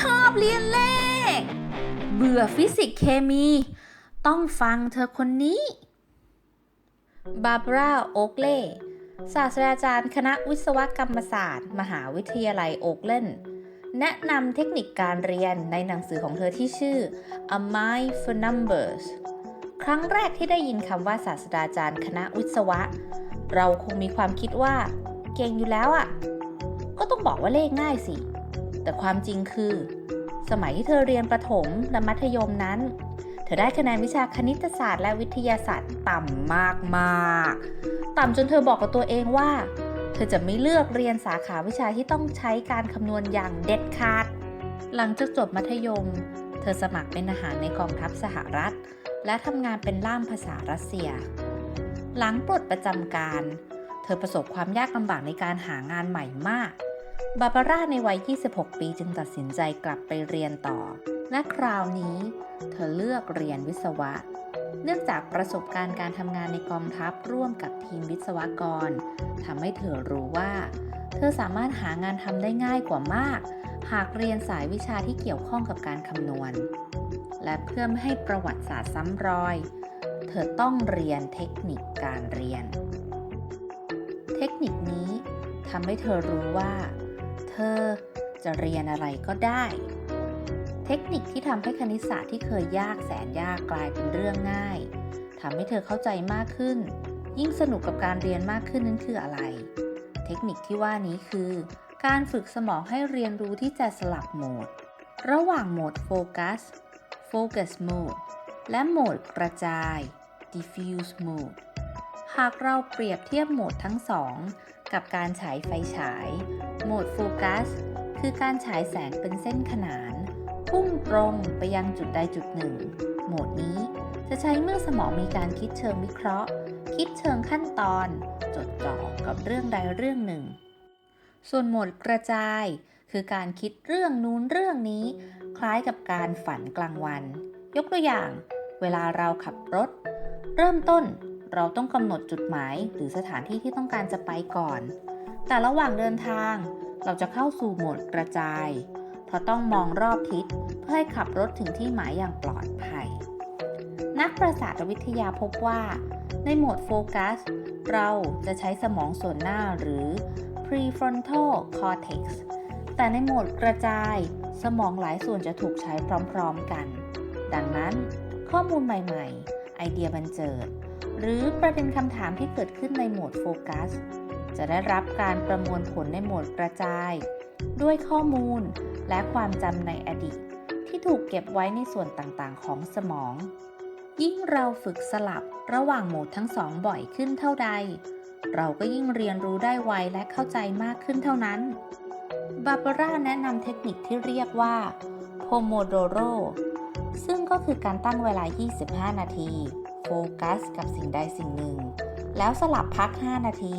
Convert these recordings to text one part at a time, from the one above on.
ชอบเรียนเลข เบื่อฟิสิกส์เคมี ต้องฟังเธอคนนี้ บาบราโอกเล่ ศาสตราจารย์คณะวิศวกรรมศาสตร์ มหาวิทยาลัยโอกเลนแนะนำเทคนิคการเรียนในหนังสือของเธอที่ชื่อ A Mind for Numbers ครั้งแรกที่ได้ยินคำว่าศาสตราจารย์คณะวิศวะ เราคงมีความคิดว่า เก่งอยู่แล้วอะ่ะ ก็ต้องบอกว่าเลขง่ายสิ แต่ความจริงคือ สมัยที่เธอเรียนประถมและมัธยมนั้น เธอได้คะแนนวิชาคณิตศาสตร์และวิทยาศาสตร์ต่ำมากๆ ต่ำจนเธอบอกกับตัวเองว่า เธอจะไม่เลือกเรียนสาขาวิชาที่ต้องใช้การคำนวณอย่างเด็ดขาด หลังจากจบมัธยม เธอสมัครเป็นทหารในกองทัพสหรัฐ และทำงานเป็นล่ามภาษารัสเซีย หลังปลดประจำการ เธอประสบความยากลำบากในการหางานใหม่มาก บาบาร่าในวัย 26 ปีจึงตัดสินใจกลับไปเรียนต่อ และคราวนี้ เธอเลือกเรียนวิศวะ เนื่องจากประสบการณ์การทำงานในกองทัพร่วมกับทีมวิศวกรทำให้เธอรู้ว่า เธอสามารถหางานทำได้ง่ายกว่ามาก หากเรียนสายวิชาที่เกี่ยวข้องกับการคำนวณ และเพื่อไม่ให้ประวัติศาสตร์ซ้ำรอย เธอต้องเรียนเทคนิคการเรียน เทคนิคนี้ทำให้เธอรู้ว่า เธอ จะเรียนอะไรก็ได้ เทคนิคที่ทำให้คณิตศาสตร์ที่เคยยากแสนยากกลายเป็นเรื่องง่ายทำให้เธอเข้าใจมากขึ้น ยิ่งสนุกกับการเรียนมากขึ้นนั้นคืออะไร เทคนิคที่ว่านี้คือ การฝึกสมองให้เรียนรู้ที่จะสลับโหมด ระหว่างโหมดโฟกัส Focus Mode และโหมดกระจาย Diffuse Mode หากเราเปรียบเทียบโหมดทั้งสอง กับการฉายไฟฉาย โหมดโฟกัส คือการฉายแสงเป็นเส้นขนาน พุ่งตรงไปยังจุดใดจุดหนึ่ง โหมดนี้จะใช้เมื่อสมองมีการคิดเชิงวิเคราะห์ คิดเชิงขั้นตอน จดจ่อกับเรื่องใดเรื่องหนึ่ง ส่วนโหมดกระจาย คือการคิดเรื่องนู้นเรื่องนี้ คล้ายกับการฝันกลางวัน ยกตัวอย่าง เวลาเราขับรถ เริ่มต้น เราต้องกำหนดจุดหมายหรือสถานที่ที่ต้องการจะไปก่อน แต่ระหว่างเดินทาง เราจะเข้าสู่โหมดกระจาย เพราะต้องมองรอบทิศเพื่อให้ขับรถถึงที่หมายอย่างปลอดภัย นักประสาทวิทยาพบว่า ในโหมดโฟกัส เราจะใช้สมองส่วนหน้าหรือ prefrontal cortex แต่ในโหมดกระจาย สมองหลายส่วนจะถูกใช้พร้อมๆกัน ดังนั้นข้อมูลใหม่ๆ ไอเดียบันเจิด หรือประเด็นคำถามที่เกิดขึ้นในโหมดโฟกัส จะได้รับการประมวลผลในโหมดกระจาย ด้วยข้อมูลและความจำในอดีต ที่ถูกเก็บไว้ในส่วนต่างๆ ของสมอง ยิ่งเราฝึกสลับระหว่างโหมดทั้งสองบ่อยขึ้นเท่าใด เราก็ยิ่งเรียนรู้ได้ไวและเข้าใจมากขึ้นเท่านั้น บาบาร่าแนะนำเทคนิคที่เรียกว่า Pomodoro ซึ่งก็คือการตั้งเวลา 25 นาที โฟกัสกับสิ่งใดสิ่งหนึ่ง แล้วสลับพัก 5 นาที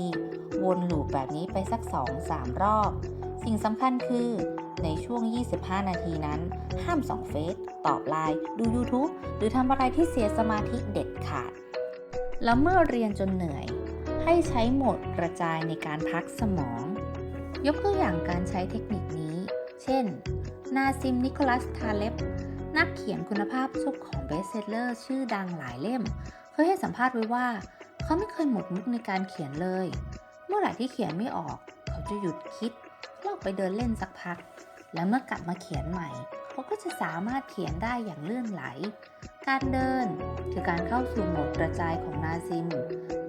วนลูปแบบนี้ไปสัก 2-3 รอบ สิ่งสำคัญคือในช่วง 25 นาทีนั้น ห้ามส่องเฟซ ตอบไลน์ ดู YouTube หรือทำอะไรที่เสียสมาธิเด็ดขาด แล้วเมื่อเรียนจนเหนื่อย ให้ใช้โหมดกระจายในการพักสมอง ยกตัวอย่างการใช้เทคนิคนี้ เช่น นาซิม นิโคลัส ทาเลบ นักเขียนคุณภาพชุบของเบสเซลเลอร์ชื่อดังหลายเล่ม เคยให้สัมภาษณ์ไว้ว่า เขาไม่เคยหมดมุกในการเขียนเลย เมื่อไหร่ที่เขียนไม่ออก เขาจะหยุดคิดลออกไปเดินเล่นสักพัก แล้วเมื่อกลับมาเขียนใหม่ เขาก็จะสามารถเขียนได้อย่างลื่นไหล การเดินคือการเข้าสู่โหมดกระจายของนาซิม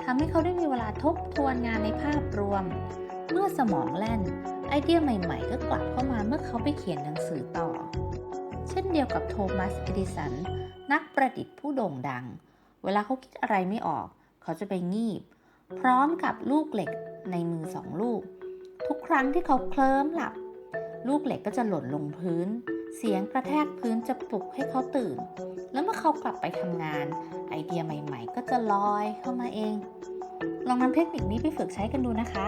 ทำให้เขาได้มีเวลาทบทวนงานในภาพรวม เมื่อสมองแล่นไอเดียใหม่ ๆ ก็กลับเข้ามาเมื่อเขาไปเขียนหนังสือต่อ เช่นเดียวกับโทมัส เอดิสัน นักประดิษฐ์ผู้โด่งดัง เวลาเขาคิดอะไรไม่ออก เขาจะไปงีบ พร้อมกับลูกเหล็กในมือสองลูก ทุกครั้งที่เขาเคลิ้มหลับ ลูกเหล็กก็จะหล่นลงพื้น เสียงกระแทกพื้นจะปลุกให้เขาตื่น แล้วเมื่อเขากลับไปทำงาน ไอเดียใหม่ๆ ก็จะลอยเข้ามาเอง ลองนำเทคนิคนี้ไปฝึกใช้กันดูนะคะ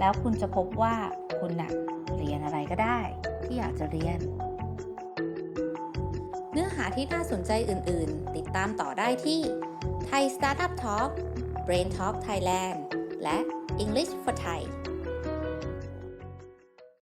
แล้วคุณจะพบว่าคุณน่ะเรียนอะไรก็ได้ ที่อยากจะเรียน เนื้อหาที่น่าสนใจอื่น ๆ ติดตามต่อได้ที่ Thai Startup Talk Brain Talk Thailand และ English for Thai